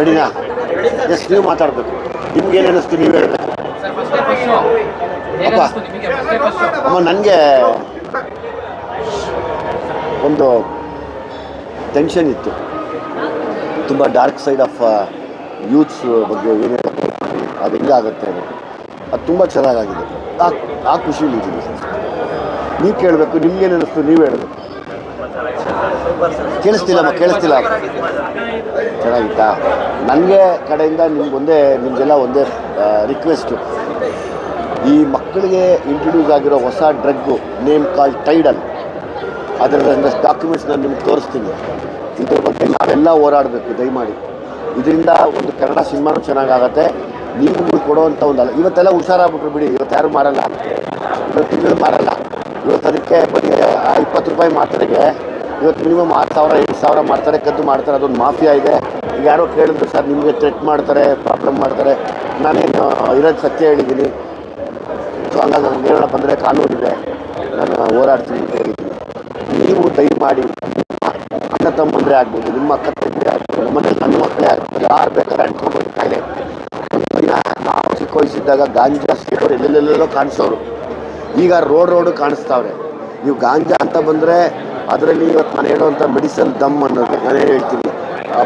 ರೆಡಿನಾ? ಎಸ್ ನೀವು ಮಾತಾಡಬೇಕು. ನಿಮ್ಗೆ ಏನು ಅನ್ನಿಸ್ತು? ನೀವು ಹೇಳಬೇಕು. ಅಪ್ಪ. ಅಮ್ಮ ನನಗೆ ಒಂದು ಟೆನ್ಷನ್ ಇತ್ತು. ತುಂಬ ಡಾರ್ಕ್ ಸೈಡ್ ಆಫ್ ಯೂತ್ಸ್ ಬಗ್ಗೆ ಏನೇನು ಅದು ಹೆಂಗಾಗುತ್ತೆ ಅದು? ಅದು ತುಂಬ ಚೆನ್ನಾಗಾಗಿದೆ. ಆ ಆ ಖುಷಿಲಿ ಇದ್ದೀನಿ. ಸರ್ ನೀವು ಕೇಳಬೇಕು ನಿಮ್ಗೇನು ಅನ್ನಿಸ್ತು? ನೀವು ಹೇಳಬೇಕು. ಕೇಳಿಸ್ತಿಲ್ಲಮ್ಮ ಕೇಳಿಸ್ತಿಲ್ಲ. ಚೆನ್ನಾಗಿತ್ತಾ? ನನಗೆ ಕಡೆಯಿಂದ ನಿಮ್ಗೊಂದೇ ನಿಮಗೆಲ್ಲ ಒಂದೇ ರಿಕ್ವೆಸ್ಟು ಈ ಮಕ್ಕಳಿಗೆ ಇಂಟ್ರೊಡ್ಯೂಸ್ ಆಗಿರೋ ಹೊಸ ಡ್ರಗ್ಗು ನೇಮ್ ಕಾಲ್ ಟೈಡಲ್ ಅದರ ಡಾಕ್ಯುಮೆಂಟ್ಸ್ ನಾನು ನಿಮ್ಗೆ ತೋರಿಸ್ತೀನಿ. ಇದ್ರ ಬಗ್ಗೆ ನಾವೆಲ್ಲ ಹೋರಾಡಬೇಕು, ದಯಮಾಡಿ. ಇದರಿಂದ ಒಂದು ಕನ್ನಡ ಸಿನಿಮಾನು ಚೆನ್ನಾಗಾಗತ್ತೆ. ನೀವು ಕೊಡೋವಂಥ ಒಂದು ಅಲ್ಲ, ಇವತ್ತೆಲ್ಲ ಹುಷಾರಾಗ್ಬಿಟ್ರು ಬಿಡಿ. ಇವತ್ತು ಯಾರು ಮಾಡಲ್ಲ ಇವತ್ತು ಮಾಡಲ್ಲ ಇವತ್ತು ಅದಕ್ಕೆ ಬರೀ ಇಪ್ಪತ್ತು ರೂಪಾಯಿ ಮಾತ್ರೆಗೆ ಇವತ್ತು ಮಿನಿಮಮ್ ಆರು ಸಾವಿರ ಎಂಟು ಸಾವಿರ ಮಾಡ್ತಾರೆ, ಕದ್ದು ಮಾಡ್ತಾರೆ, ಅದೊಂದು ಮಾಫಿಯಾ ಇದೆ. ಯಾರೋ ಕೇಳಿದ್ರು, ಸರ್, ನಿಮಗೆ ಥ್ರೆಟ್ ಮಾಡ್ತಾರೆ ಪ್ರಾಬ್ಲಮ್ ಮಾಡ್ತಾರೆ. ನಾನೇನು, ಇರೋದು ಸತ್ಯ ಹೇಳಿದ್ದೀನಿ. ಸೊ ಹಂಗಾಗಿ ನನಗೆ ಹೇಳೋಣ ಬಂದರೆ ಕಾನೂನಿದೆ ನಾನು ಹೋರಾಡ್ತೀನಿ ಅಂತ ಹೇಳಿದ್ದೀನಿ. ನೀವು ದಯಮಾಡಿ ಅಣ್ಣ ತಮ್ಮಂದರೆ ಆಗ್ಬೋದು, ನಿಮ್ಮ ಅಕ್ಕ ತಂದ್ರೆ ಆಗ್ಬೋದು ನಮ್ಮನೇಲಿ ನನ್ನ ಮಕ್ಕಳೇ ಆಗ್ಬೋದು, ಯಾರು ಬೇಕಾದ್ರೆ ಅಂಟ್ಕೊಂಡು ಕಾಯಿಲೆ ದಿನ ನಾವು ಚಿಕ್ಕ ವಯಸ್ಸಿದ್ದಾಗ ಗಾಂಜಾ ಸೇರೋರು ಎಲ್ಲೆಲ್ಲೆಲ್ಲೋ ಕಾಣಿಸೋರು. ಈಗ ರೋಡ್ ರೋಡು ಕಾಣಿಸ್ತಾವ್ರೆ. ನೀವು ಗಾಂಜಾ ಅಂತ ಬಂದರೆ ಅದರಲ್ಲಿ ಇವತ್ತು ನಾನು ಹೇಳುವಂಥ ಮೆಡಿಸನ್ ದಮ್ ಅನ್ನೋದು ನಾನೇ ಹೇಳ್ತೀನಿ.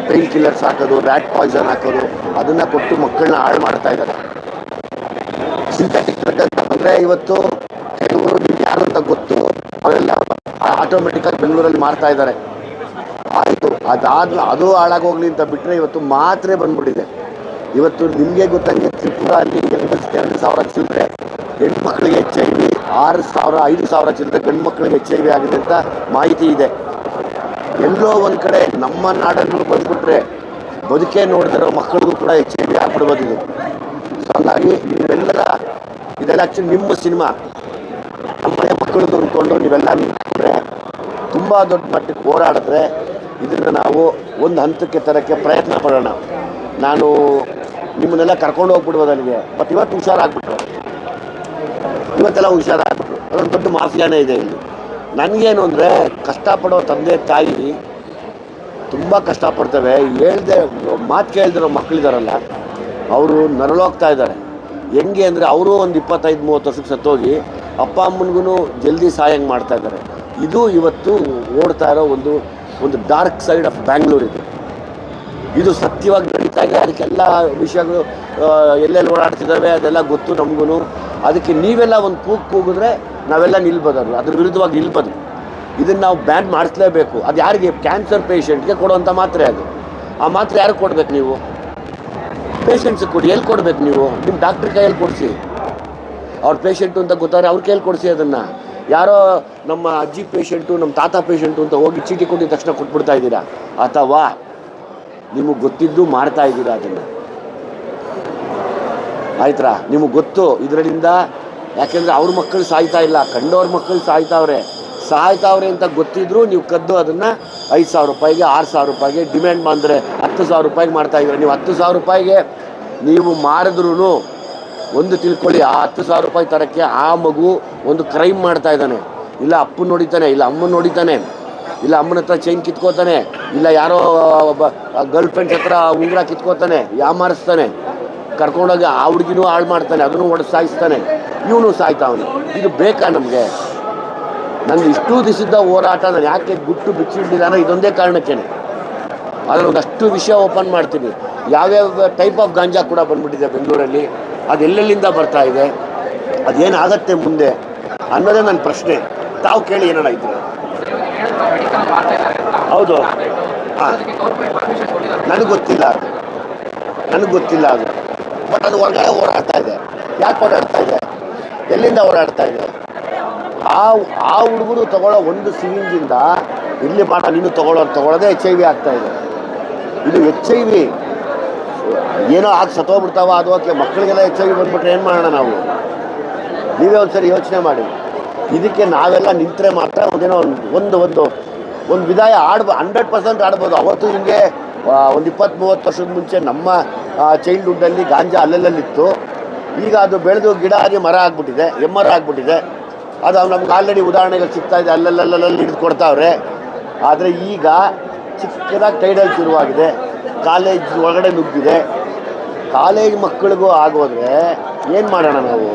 ಪೇನ್ ಕಿಲ್ಲರ್ಸ್ ಹಾಕೋದು ರ್ಯಾಟ್ ಪಾಯ್ಸನ್ ಹಾಕೋದು, ಅದನ್ನು ಕೊಟ್ಟು ಮಕ್ಕಳನ್ನ ಹಾಳು ಮಾಡ್ತಾ ಇದ್ದಾರೆ. ಸಿಂಥೆಟಿಕ್ ಡ್ರಗ್ ಅಂತ ಬಂದರೆ ಇವತ್ತು ಕೆಲವರು ಯಾರು ಅಂತ ಗೊತ್ತು, ಅವರೆಲ್ಲ ಆಟೋಮೆಟಿಕಾಗಿ ಬೆಂಗಳೂರಲ್ಲಿ ಮಾರ್ತಾ ಇದ್ದಾರೆ. ಆಯಿತು ಅದಾದ ಅದು ಹಾಳಾಗೋಗ್ಲಿ ಅಂತ ಬಿಟ್ಟರೆ ಇವತ್ತು ಮಾತ್ರೆ ಬಂದ್ಬಿಟ್ಟಿದೆ. ಇವತ್ತು ನಿಮಗೆ ಗೊತ್ತಂಗೆ ತ್ರಿಪುರ ಅಲ್ಲಿ ಎರಡು ಸಾವಿರ ಚಿಲ್ಲರೆ ಹೆಣ್ಮಕ್ಳಿಗೆ ಎಚ್ ಐ ವಿ ಆರು ಸಾವಿರ, ಐದು ಸಾವಿರ ಚಿಲ್ಲರೆ ಗಂಡು ಮಕ್ಕಳಿಗೆ ಎಚ್ ಐ ವಿ ಆಗಿದೆ ಅಂತ ಮಾಹಿತಿ ಇದೆ. ಎಲ್ಲೋ ಒಂದು ಕಡೆ ನಮ್ಮ ನಾಡನ್ನು ಬಂದ್ಬಿಟ್ರೆ ಬದುಕೇ ನೋಡ್ತಿರೋ ಮಕ್ಕಳಿಗೂ ಕೂಡ ಎಚ್ ಐ ವಿ ಆಗ್ಬಿಡ್ಬೋದು ಇದು ಸೊ ಹಂಗಾಗಿ ನೀವೆಲ್ಲರ ಇದೆಲ್ಲ ಆ್ಯಕ್ಚುಲಿ ನಿಮ್ಮ ಸಿನಿಮಾ. ನಮ್ಮನೆ ಮಕ್ಕಳದ್ದು ಅಂದ್ಕೊಂಡು ನೀವೆಲ್ಲ ನಿಂತ್ಕೊಂಡ್ರೆ ತುಂಬ ದೊಡ್ಡ ಮಟ್ಟಕ್ಕೆ ಹೋರಾಡಿದ್ರೆ ಇದನ್ನು ನಾವು ಒಂದು ಹಂತಕ್ಕೆ ತರೋಕ್ಕೆ ಪ್ರಯತ್ನ ಪಡೋಣ. ನಾನು ನಿಮ್ಮನ್ನೆಲ್ಲ ಕರ್ಕೊಂಡು ಹೋಗ್ಬಿಡ್ಬೋದು ನನಗೆ ಬಟ್ ಇವತ್ತು ಹುಷಾರಾಗ್ಬಿಟ್ರು. ಇವತ್ತೆಲ್ಲ ಹುಷಾರಾಗ್ಬಿಟ್ರು. ಅದೊಂದು ದೊಡ್ಡ ಮಾಫಿಯಾನೇ ಇದೆ ಇಲ್ಲಿ. ನನಗೇನು ಅಂದರೆ ಕಷ್ಟಪಡೋ ತಂದೆ ತಾಯಿ ತುಂಬ ಕಷ್ಟಪಡ್ತವೆ. ಹೇಳ್ದೆ, ಮಾತು ಕೇಳ್ದಿರೋ ಮಕ್ಕಳಿದಾರಲ್ಲ ಅವರು ನರಳೋಗ್ತಾ ಇದ್ದಾರೆ. ಹೆಂಗೆ ಅಂದರೆ ಅವರು ಒಂದು ಇಪ್ಪತ್ತೈದು, ಮೂವತ್ತು ವರ್ಷಕ್ಕೆ ಸತ್ತೋಗಿ ಅಪ್ಪ ಅಮ್ಮನಿಗೂ ಜಲ್ದಿ ಸಾಯಂಗೆ ಮಾಡ್ತಾ ಇದ್ದಾರೆ. ಇದು ಇವತ್ತು ಓಡ್ತಾ ಇರೋ ಒಂದು ಒಂದು ಡಾರ್ಕ್ ಸೈಡ್ ಆಫ್ ಬ್ಯಾಂಗ್ಳೂರ್ ಇದು. ಇದು ಸತ್ಯವಾಗಿ ನಡೀತಾ ಇದೆ. ಅದಕ್ಕೆಲ್ಲ ವಿಷಯಗಳು ಎಲ್ಲೆಲ್ಲಿ ಓಡಾಡ್ತಿದ್ದಾವೆ ಅದೆಲ್ಲ ಗೊತ್ತು ನಮಗೂ ಅದಕ್ಕೆ ನೀವೆಲ್ಲ ಒಂದು ಕೂಗು ಕೂಗಿದ್ರೆ ನಾವೆಲ್ಲ ನಿಲ್ಬೋದು ಅದು ಅದ್ರ ವಿರುದ್ಧವಾಗಿ ನಿಲ್ಬೋದು. ಇದನ್ನು ನಾವು ಬ್ಯಾನ್ ಮಾಡಿಸ್ಲೇಬೇಕು. ಅದು ಯಾರಿಗೆ? ಕ್ಯಾನ್ಸರ್ ಪೇಷಂಟ್ಗೆ ಕೊಡುವಂಥ ಮಾತ್ರೆ ಅದು. ಆ ಮಾತ್ರೆ ಯಾರಿಗೆ ಕೊಡ್ಬೇಕು ನೀವು? ಪೇಷಂಟ್ಸಿಗೆ ಕೊಡಿ. ಎಲ್ಲಿ ಕೊಡ್ಬೇಕು ನೀವು? ನಿಮ್ಮ ಡಾಕ್ಟ್ರ್ ಕೈಯಲ್ಲಿ ಕೊಡಿಸಿ. ಅವ್ರ ಪೇಷಂಟು ಅಂತ ಗೊತ್ತಾದ್ರೆ ಅವ್ರ ಕೈಯಲ್ಲಿ ಕೊಡಿಸಿ ಅದನ್ನು. ಯಾರೋ ನಮ್ಮ ಅಜ್ಜಿ ಪೇಷಂಟು ನಮ್ಮ ತಾತ ಪೇಷಂಟು ಅಂತ ಹೋಗಿ ಚೀಟಿ ಕೊಟ್ಟಿದ ತಕ್ಷಣ ಕೊಟ್ಬಿಡ್ತಾ ಇದ್ದೀರಾ? ಅಥವಾ ನಿಮಗೆ ಗೊತ್ತಿದ್ದು ಮಾಡ್ತಾ ಇದ್ದೀರಾ ಅದನ್ನು? ಆಯ್ತಾ ನಿಮಗೆ ಗೊತ್ತು ಇದರಿಂದ ಯಾಕೆಂದರೆ ಅವ್ರ ಮಕ್ಕಳು ಸಾಯ್ತಾ ಇಲ್ಲ, ಕಂಡವ್ರ ಮಕ್ಕಳು ಸಾಯ್ತಾವ್ರೆ. ಸಾಯ್ತಾವ್ರೆ ಅಂತ ಗೊತ್ತಿದ್ರು ನೀವು ಕದ್ದು ಅದನ್ನು ಐದು ಸಾವಿರ ರೂಪಾಯಿಗೆ, ಆರು ಸಾವಿರ ರೂಪಾಯಿಗೆ ಡಿಮ್ಯಾಂಡ್ ಮಾಡಿದ್ರೆ ಹತ್ತು ಸಾವಿರ ರೂಪಾಯಿಗೆ ಮಾಡ್ತಾ ಇದ್ದೀರ? ನೀವು ಹತ್ತು ಸಾವಿರ ರೂಪಾಯಿಗೆ ನೀವು ಮಾರಿದ್ರೂ ಒಂದು ತಿಳ್ಕೊಳ್ಳಿ, ಆ ಹತ್ತು ಸಾವಿರ ರೂಪಾಯಿ ತರಕ್ಕೆ ಆ ಮಗು ಒಂದು ಕ್ರೈಮ್ ಮಾಡ್ತಾ ಇದ್ದಾನೆ. ಇಲ್ಲ ಅಪ್ಪನ ನೋಡಿತಾನೆ ಇಲ್ಲ ಅಮ್ಮನ ನೋಡಿತಾನೆ ಇಲ್ಲ ಅಮ್ಮನ ಹತ್ರ ಚೈನ್ ಕಿತ್ಕೋತಾನೆ, ಇಲ್ಲ ಯಾರೋ ಗರ್ಲ್ ಫ್ರೆಂಡ್ಸ್ ಹತ್ರ ಉಂಗುರ ಕಿತ್ಕೋತಾನೆ, ಯಾಮಾರಿಸ್ತಾನೆ. ಕರ್ಕೊಂಡೋಗಿ ಆ ಹುಡುಗಿನೂ ಹಾಳು ಮಾಡ್ತಾನೆ, ಅದನ್ನು ಹೊಡೆದು ಸಾಯಿಸ್ತಾನೆ ಇವನು ಸಾಯ್ತಾವನು ಇದು ಬೇಕಾ ನಮಗೆ? ನನಗೆ ಇಷ್ಟು ದಿವಸದ ಹೋರಾಟ, ನಾನು ಯಾಕೆ ಗುಟ್ಟು ಬಿಚ್ಚಿಡ್ಲಿಲ್ಲ ಇದೊಂದೇ ಕಾರಣಕ್ಕೇನೆ. ಅದನ್ನು ಒಂದಷ್ಟು ವಿಷಯ ಓಪನ್ ಮಾಡ್ತೀನಿ. ಯಾವ್ಯಾವ ಟೈಪ್ ಆಫ್ ಗಾಂಜಾ ಕೂಡ ಬಂದ್ಬಿಟ್ಟಿದೆ ಬೆಂಗಳೂರಲ್ಲಿ. ಅದು ಎಲ್ಲೆಲ್ಲಿಂದ ಬರ್ತಾ ಇದೆ? ಅದೇನಾಗತ್ತೆ ಮುಂದೆ? ಅನ್ನೋದೇ ನನ್ನ ಪ್ರಶ್ನೆ. ತಾವು ಕೇಳಿ ಏನಾರ ಇದ್ರೆ? ಹೌದು. ಹಾಂ. ನನಗೆ ಗೊತ್ತಿಲ್ಲ. ಅದು ನನಗೆ ಗೊತ್ತಿಲ್ಲ ಅದು. ಬಟ್ ಅದು ಹೊರಗಡೆ ಓಡಾಡ್ತಾ ಇದೆ. ಯಾಕೆ ಓಡಾಡ್ತಾ ಇದೆ? ಎಲ್ಲಿಂದ ಓಡಾಡ್ತಾ ಇದೆ? ಆ ಆ ಹುಡುಗರು ತಗೊಳ್ಳೋ ಒಂದು ಸಿರಿಂಜಿಂದ ಇಲ್ಲಿ ಪಾಠ ನೀನು ತಗೊಳ್ಳೋ, ತಗೊಳ್ಳೋದೇ ಎಚ್ ಐ ವಿ ಆಗ್ತಾ ಇದೆ. ಇದು ಎಚ್ ಐ ವಿ ಏನೋ ಆಗಿ ಸತ್ತೋಗ್ಬಿಡ್ತಾವ, ಅದು ಓಕೆ. ಮಕ್ಕಳಿಗೆಲ್ಲ ಎಚ್ ಐ ವಿ ಬಂದ್ಬಿಟ್ರೆ ಏನು ಮಾಡೋಣ ನಾವು? ನೀವೇ ಒಂದ್ಸರಿ ಯೋಚನೆ ಮಾಡಿ. ಇದಕ್ಕೆ ನಾವೆಲ್ಲ ನಿಂತರೆ ಮಾತ್ರ ಒಂದೇನೋ ಒಂದು ಒಂದು ಒಂದು ವಿದಾಯ ಆಡ್ಬೋ ಹಂಡ್ರೆಡ್ ಪರ್ಸೆಂಟ್ ಆಡ್ಬೋದು. ಅವತ್ತು ಹಿಂಗೆ ಒಂದು ಇಪ್ಪತ್ತು ಮೂವತ್ತು ವರ್ಷದ ಮುಂಚೆ ನಮ್ಮ ಚೈಲ್ಡ್ಹುಡ್ಡಲ್ಲಿ ಗಾಂಜಾ ಅಲ್ಲಲ್ಲಿತ್ತು. ಈಗ ಅದು ಬೆಳೆದು ಗಿಡ ಆಗಿ ಮರ ಆಗ್ಬಿಟ್ಟಿದೆ, ಎಮ್ಮರ ಆಗ್ಬಿಟ್ಟಿದೆ. ಅದು ನಮ್ಗೆ ಆಲ್ರೆಡಿ ಉದಾಹರಣೆಗಳು ಸಿಗ್ತಾ ಇದೆ ಅಲ್ಲಲ್ಲಲ್ಲಲ್ಲಿ ಹಿಡಿದು ಕೊಡ್ತಾವ್ರೆ. ಆದರೆ ಈಗ ಚಿಕ್ಕದಾಗಿ ಟೈಡಲ್ ಶುರುವಾಗಿದೆ ಕಾಲೇಜ್ ಒಳಗಡೆ ನುಗ್ಗಿದೆ. ಕಾಲೇಜ್ ಮಕ್ಕಳಿಗೂ ಆಗೋದ್ರೆ ಏನು ಮಾಡೋಣ ನಾವು?